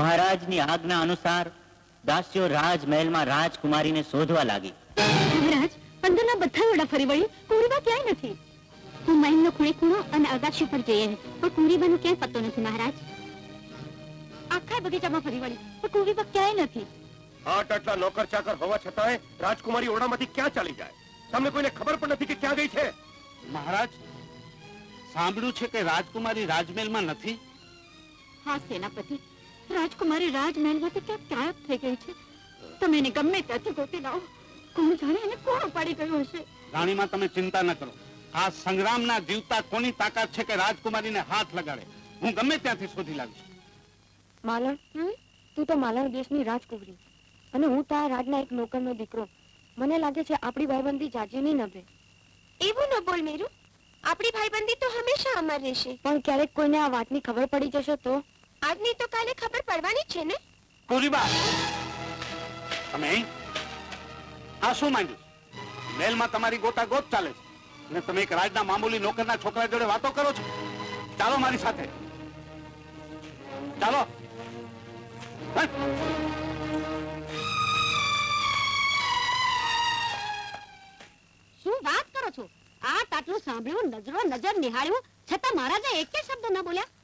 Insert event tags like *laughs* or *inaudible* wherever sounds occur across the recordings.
મહારાજની આજ્ઞા અનુસાર દાસ્યો રાજમહેલમાં રાજકુમારીને શોધવા લાગી. મહારાજ અંદરના બધા ઓરડા ફરી વળી કુંવરીબા ક્યાંય નથી? હું મહેલનો ખૂણે ખૂણો અને અગાશી પર જઈએ પણ કુંવરીબાનો ક્યાંય પત્તો નથી મહારાજ. આખા બગીચામાં ફરી વળી. પણ કુંવરીબા ક્યાંય નથી? આટ આટલા નોકર ચાકર હોવા છતાંય રાજકુમારી ઓરડામાંથી ક્યાં ચાલી જાય? તમને કોઈને ખબર પણ નથી કે ક્યાં ગઈ છે? મહારાજ સાંભળ્યું છે કે રાજકુમારી રાજમહેલમાં નથી? હા સેનાપતિ. રાજકુમારી રાજમહેલમાંથી ક્યાંક ગાયબ થઈ ગઈ છે. તમે એને ગમે ત્યાંથી ગોતી લાવો. કોણ જાણે એને કોણ ઉપાડી ગયું હશે? રાણીમાં તમે ચિંતા ન કરો. આ સંગ્રામના જીવતા કોની તાકાત છે કે રાજકુમારીને હાથ લગાડે? હું ગમે ત્યાંથી શોધી લાવીશ. માલણ તું તો માલણ દેશની રાજકુમારી અને હું તારા રાજના એક નોકરનો દીકરો. મને લાગે છે આપણી ભાઈબંધી જાજી નહીં નભે એવું ન બોલ મેરું. આપણી ભાઈબંધી તો હંમેશા અમર રહેશે. પણ ક્યારેક કોઈને આ વાતની ખબર પડી જશે તો? આજની તો કાલે ખબર પડવાની છે ને? કોરીબા તમે આ શું માંડ્યું મહેલમાં તમારી ગોતા ગોત ચાલે છે. અને તમે એક રાજના મામૂલી નોકરના છોકરા જોડે વાતો કરો છો. ચાલો મારી સાથે. ચાલો. શું વાત કરો છો? આ તાટલું સાંભળ્યું નજરો નજર નિહાળ્યું છતાં મહારાજે એક શબ્દ ન બોલ્યા?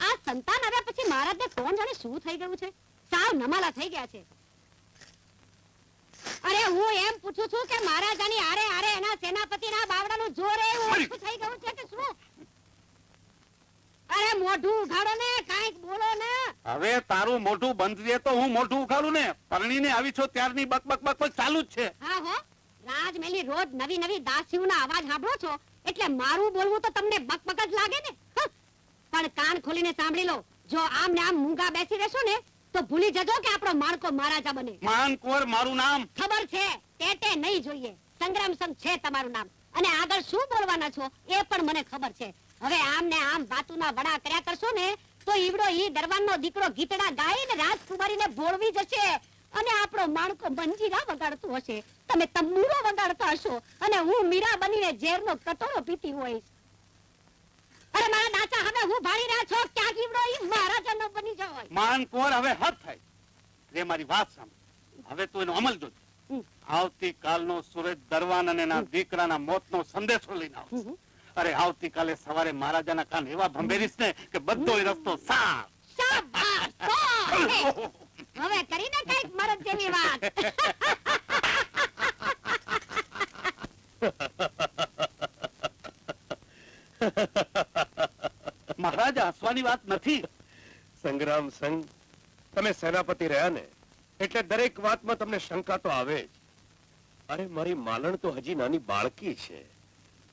આ સંતાન આવ્યા પછી મહારાજને કોણ જાણે શું થઈ ગયું છે? સાવ નમાલા થઈ ગયા છે. અરે હું એમ પૂછું છું કે મહારાજાની આરે આરે એના સેનાપતિના બાવડાનું જોર એવું થઈ ગયું છે કે શું? અરે મોઢું ઉઘાડો ને કાઈક બોલો ને. હવે તારું મોઢું બંધ દે તો હું મોઢું ઉઘાડું ને. પરણીને આવી છો ત્યારની બક બક બક ચાલુ જ છે. હા હો. રાજમેલી રોજ નવી નવી દાસીઓના અવાજ સાંભળો છો? એટલે મારું બોલવું તો તમને બકબક જ લાગે ને! પણ કાન ખોલીને સાંભળી લો. જો આમ ને આમ મૂંગા બેસી રહેશો ને તો ભૂલી જજો કે આપણો માણકો મહારાજા બને. માન કુંવર મારું નામ. ખબર છે તે તે નહીં જોઈએ. સંગ્રામ સંઘ છે તમારું નામ. અને આગળ શું બોલવાના છો એ પણ મને ખબર છે. હવે આમ ને આમ વાતુના વડા કર્યા કરશો ને તો ઈવડો ઈ દરવાનનો દીકરો ગીતડા ગાઈને રાજકુમારીને ભોળવી જશે. અને આપણો માણકો મંજીરા વગાડતું હશે. તમે તંબુરો વગાડતા હશો. અને હું મીરા બનીને ઝેરનો કટોરો પીતી હોઈશ. અરે મારા દાચા હવે હું ભાળી રહ્યા છો ક્યાં જીવડો ઈ? મહારાજાનો બની જવાય. માન કોર હવે હદ થાય. રે મારી વાત સાંભળ. હવે તું એનો અમલ હમ. આવતીકાલનો સુરજ દરવાન અને એના દીકરાના મોતનો સંદેશો લઈને આવ. અરે આવતીકાલે સવારે મહારાજાના કાન એવા ભંભેરીશ ને કે બધો રસ્તો સાફ. શાબાશ! હવે કરીને કંઈક મરદ જેવી વાત. *laughs* હસવાની વાત નથી. સંગ્રામ સંઘ તમે સેનાપતિ રહ્યા ને એટલે દરેક વાતમાં તમને શંકા તો આવે જ. અરે મારી માલણ તો હજી નાની બાળકી છે.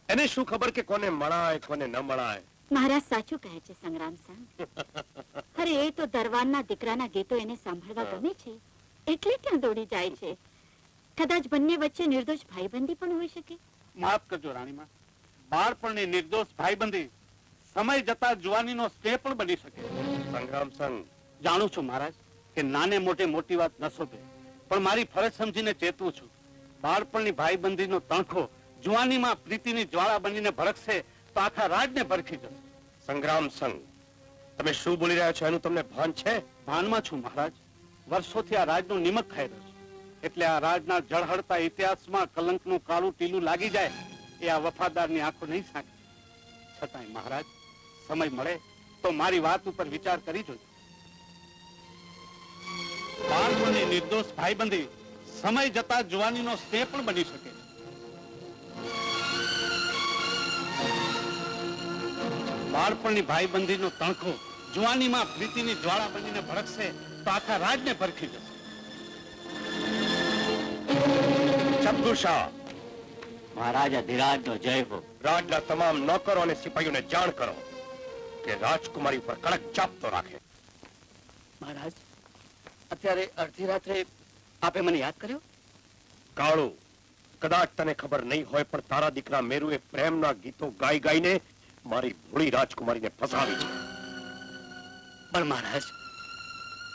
એને શું ખબર કે કોને મળાય કોને ન મળાય? મહારાજ સાચું કહે છે સંગ્રામ સંઘ. *laughs* અરે એ તો દરવાનના દીકરાના ગીતો એને સાંભળવા ગમે છે. એટલે ક્યાં દોડી જાય છે. કદાચ બંને વચ્ચે નિર્દોષ ભાઈબંધી પણ હોઈ શકે? માફ કરજો રાણીમાં. બાળપણની નિર્દોષ ભાઈબંધી સમય જતા જુવાનીનો સ્નેહ પણ બની શકે. સંગ્રામ સંઘ. જાણું છું મહારાજ કે નાને મોટે મોટી વાત ન શોભે પણ મારી ફરજ સમજીને ચેતવું છું. બાળપણની ભાઈબંધીનો તણખો જુવાનીમાં પ્રીતિની જ્વાળા બનીને ભડકશે તો આખા રાજને ભરખી જશે. સંગ્રામ સંઘ. તમે શું બોલી રહ્યા છો? એનું તમને ભાન છે? ભાનમાં છું મહારાજ. વર્ષોથી આ રાજનું નિમક ખાઈ રહ્યો છું. એટલે આ રાજના જળહળતા ઇતિહાસમાં કલંકનું કાળું ટીલું લાગી જાય એ આ વફાદારની આંખો નહીં સાંકે છતાંય મહારાજ સમય મળે તો મારી વાત ઉપર વિચાર કરી જોજો. બાળપણની નિર્દોષ ભાઈબંધી સમય જતા જુવાનીનો સ્નેહ પણ બની શકે. બાળપણની ભાઈબંધીનો તણખો જુવાનીમાં પ્રીતિની જ્વાળા બનીને ભડકશે તો આખા રાજને પરખી જશે. ચબ્દુ શાહ મહારાજા ધીરાજનો જય હો. રાજના તમામ નોકરો અને સિપાહીઓને જાણ કરો. કે રાજકુમારી ઉપર કડક ચાપતો રાખે. મહારાજ અત્યારે અડધી રાત્રે આપે મને યાદ કર્યો? કાળુ કદાચ તને ખબર નહીં હોય પણ તારા દીકરા મેરુએ પ્રેમના ગીતો ગાઈ ગાઈને મારી ભૂળી રાજકુમારીને ફસાવી છે. પણ મહારાજ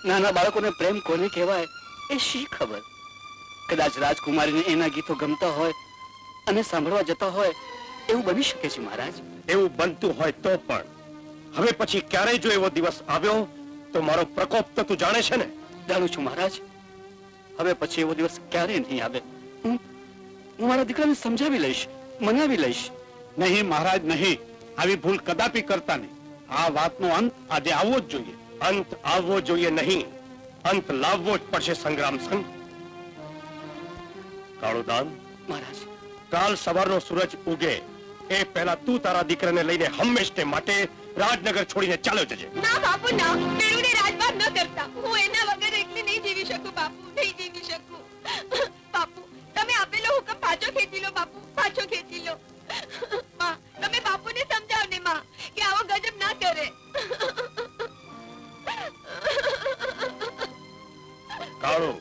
નાના બાળકોને પ્રેમ કોને કહેવાય એ શી ખબર? કદાચ રાજકુમારીને એના ગીતો ગમતા હોય અને સાંભળવા જતા હોય એવું બની શકે છે મહારાજ? એવું બનતું હોય તો પણ હવે પછી ક્યારેય જો એવો દિવસ આવ્યો તો મારો પ્રકોપ તો તું જાણે છે ને? જાણું છું મહારાજ. હવે પછી એવો દિવસ ક્યારેય નહીં આવે? હું હું મારા દીકરાને સમજાવી લઈશ મનાવી લઈશ. નહીં મહારાજ નહીં. આવી ભૂલ કદાપી કરતા નહીં. આ વાતનો અંત આજે આવવો જ જોઈએ. અંત આવવો જોઈએ નહીં. અંત લાવવો જ પડશે સંગ્રામ સંઘ. કાળુદાન મહારાજ. કાલ સવારનો સૂરજ ઉગે. એ પહેલા તું તારા દીકરાને લઈને હંમેશને માટે રાજનગર છોડીને ચાલ્યો જજે. ના બાપુ ના. મેળુને રાજપાટ ન કરતા. હું એના વગર એકલી નહીં જીવી શકું બાપુ. નહીં જીવી શકું. બાપુ તમે આપેલો હુકમ પાછો ખેંચી લો બાપુ. પાછો ખેંચી લો. માં તમે બાપુને સમજાવને માં કે આવો ગજબ ના કરે. કાળો.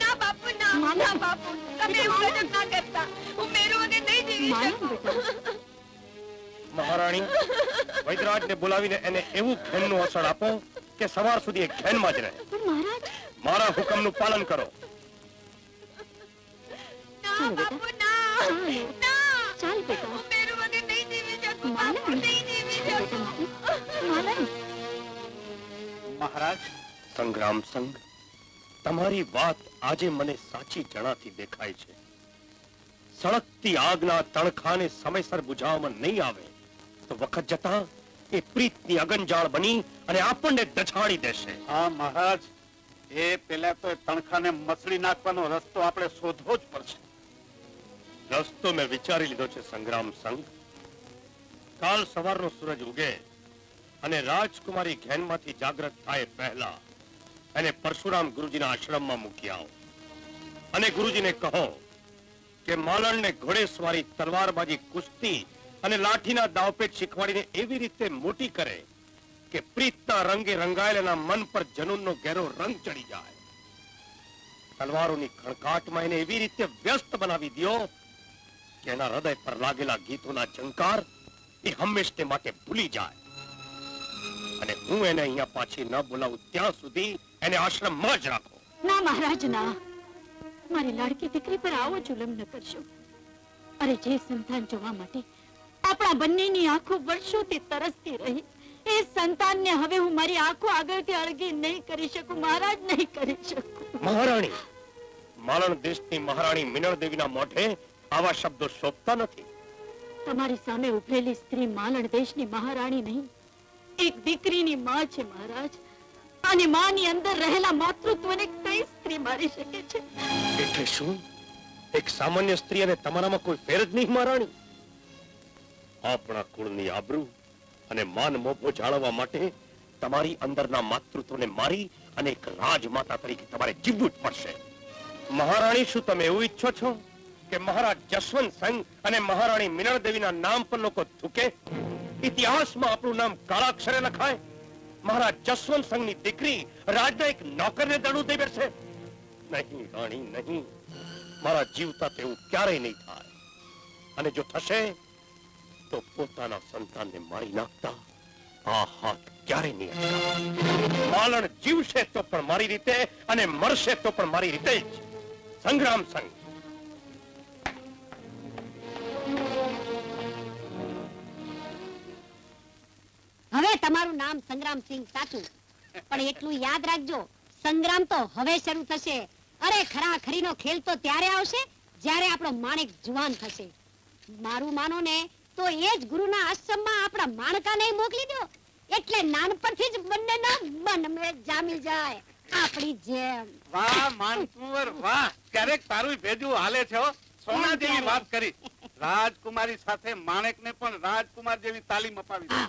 ના બાપુ ના. ના બાપુ. તમે એવું ગજબ ના કરતા. હું મેરુ નહીં જીવી શકું. મહારાણી વૈદરાજને બોલાવીને એને એવું ઘેનનું અસર આપો કે સવાર સુધી એ ઘેનમાં જ રહે. મારા મહારાજ મારા હુકમનું પાલન કરો. ના ના. ના. ચાલ બેટા. બેટા. મહારાજ સંગ્રામ સંઘ તમારી વાત આજે મને સાચી જણાતી દેખાય છે. સળગતી આગના તણખાને સમયસર બુઝાવવામાં નહીં આવે. તો વખત જતા એ પ્રીતની અગનજાળ બની અને આપણને દછાડી દેશે. હા મહારાજ. એ પેલા તો તણખાને મસળી નાખવાનો રસ્તો આપણે શોધવો જ પડશે. રસ્તો મેં વિચારી લીધો છે સંગ્રામ સંઘ. કાલ સવારનો સૂરજ ઉગે અને રાજકુમારી ઘેનમાંથી જાગ્રત થાય પહેલા એને પરશુરામ ગુરુજીના આશ્રમમાં મૂકી આવો. અને ગુરુજીને કહો કે માલણને ઘોડેસવારી તલવારબાજી કુસ્તી અને લાઠીના દાવપેટ શીખવાડીને એવી રીતે મોટી કરે કે પ્રીતના રંગે રંગાયેલા મન પર જનૂનનો ઘેરો રંગ ચડી જાય. તલવારોની ખણકાટમાં એને એવી રીતે વ્યસ્ત બનાવી દો કે એના હૃદય પર લાગેલા ગીતોના ઝંકાર એ હંમેશને માટે ભૂલી જાય. અને હું એને અહીંયા પાછી ન બોલાવું, ત્યાં સુધી એને આશ્રમમાં જ રાખો. ના મહારાજ ના મારી લાડકી દીકરી પર આવો જુલમ ન કરશો. અરે, જે સંતાન જોવા માટે આપણા બંનેની આંખો વર્ષોથી તરસતી રહી. એ સંતાનને હવે હું મારી આંખો આગળથી અળગી નહીં કરી શકું મહારાજ નહીં કરી શકું. મહારાણી માલણ દેશની મહારાણી મિનળ દેવીના મોઢે આવા શબ્દો શોભતા નથી. તમારી સામે ઉભરેલી સ્ત્રી માલણ દેશની મહારાણી નહીં. એક દીકરીની માં છે મહારાજ. અને માની અંદર રહેલા માતૃત્વને કઈ સ્ત્રી મારી શકે છે? એટલે શું? એક સામાન્ય સ્ત્રી અને તમારામાં કોઈ ફેર જ નહીં મહારાણી? આપણા કુળની આબરૂ અને માન મોભો જાળવવા માટે તમારી અંદરના માતૃત્વને મારી અને એક રાજમાતા તરીકે તમારે જીવવું જ પડશે. મહારાણી, શું તમે એવું ઈચ્છો છો કે મહારાજ જસવંત સંઘ અને મહારાણી મિનળ દેવીના નામ પર લોકો થૂકે? ઇતિહાસમાં આપણું નામ કાળા અક્ષરે લખાય. મહારાજ જસવંત સંઘની દીકરી રાજના એક નોકરને દડું દઈ બેસે. નહીં, રાણી, નહીં. મારા જીવતા તેવું ક્યારેય નહીં થાય. અને જો થશે તો પોતાના સંતાનને મારી નાખતા આ હાથ ક્યારેય નહીં. માલણ જીવશે તો પણ મારી રીતે અને મરશે તો પણ મારી રીતે જ. સંગ્રામ સંઘ. હવે તમારું નામ સંગ્રામસિંહ સાચું. પણ એટલું યાદ રાખજો, સંગ્રામ તો હવે શરૂ થશે. અરે ખરા ખરીનો ખેલ તો ત્યારે આવશે જ્યારે આપણો માણેક જુવાન થશે. મારું માનો ને તો એ જ ગુરુના આશ્રમમાં આપણા માણકાને મોકલી દો. એટલે નાનપણથી જ બંનેના મન મે જામી જાય. આપણી જેમ. વાહ માનકુંવર વાહ. ક્યારેક તારું ભેજું હાલે છે સોના જેવી વાત કરી. રાજકુમારી સાથે માણેકને પણ રાજકુમાર જેવી તાલીમ અપાવી દે.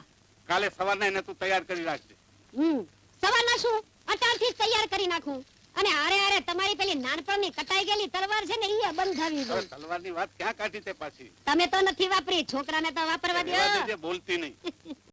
કાલે સવારના એને તું તૈયાર કરી રાખજે. હમ. સવારના શું? અટાણથી તૈયાર કરી નાખું. અને આરે આરે તમારી પેલી નાનપણની કટાઈ ગયેલી તલવાર છે ને એ બંધાવી દો તલવારની વાત ક્યાં કાઢી તે પાછી? તમે તો નથી વાપરી છોકરાને તો વાપરવા દો બોલતી નહીં. *laughs*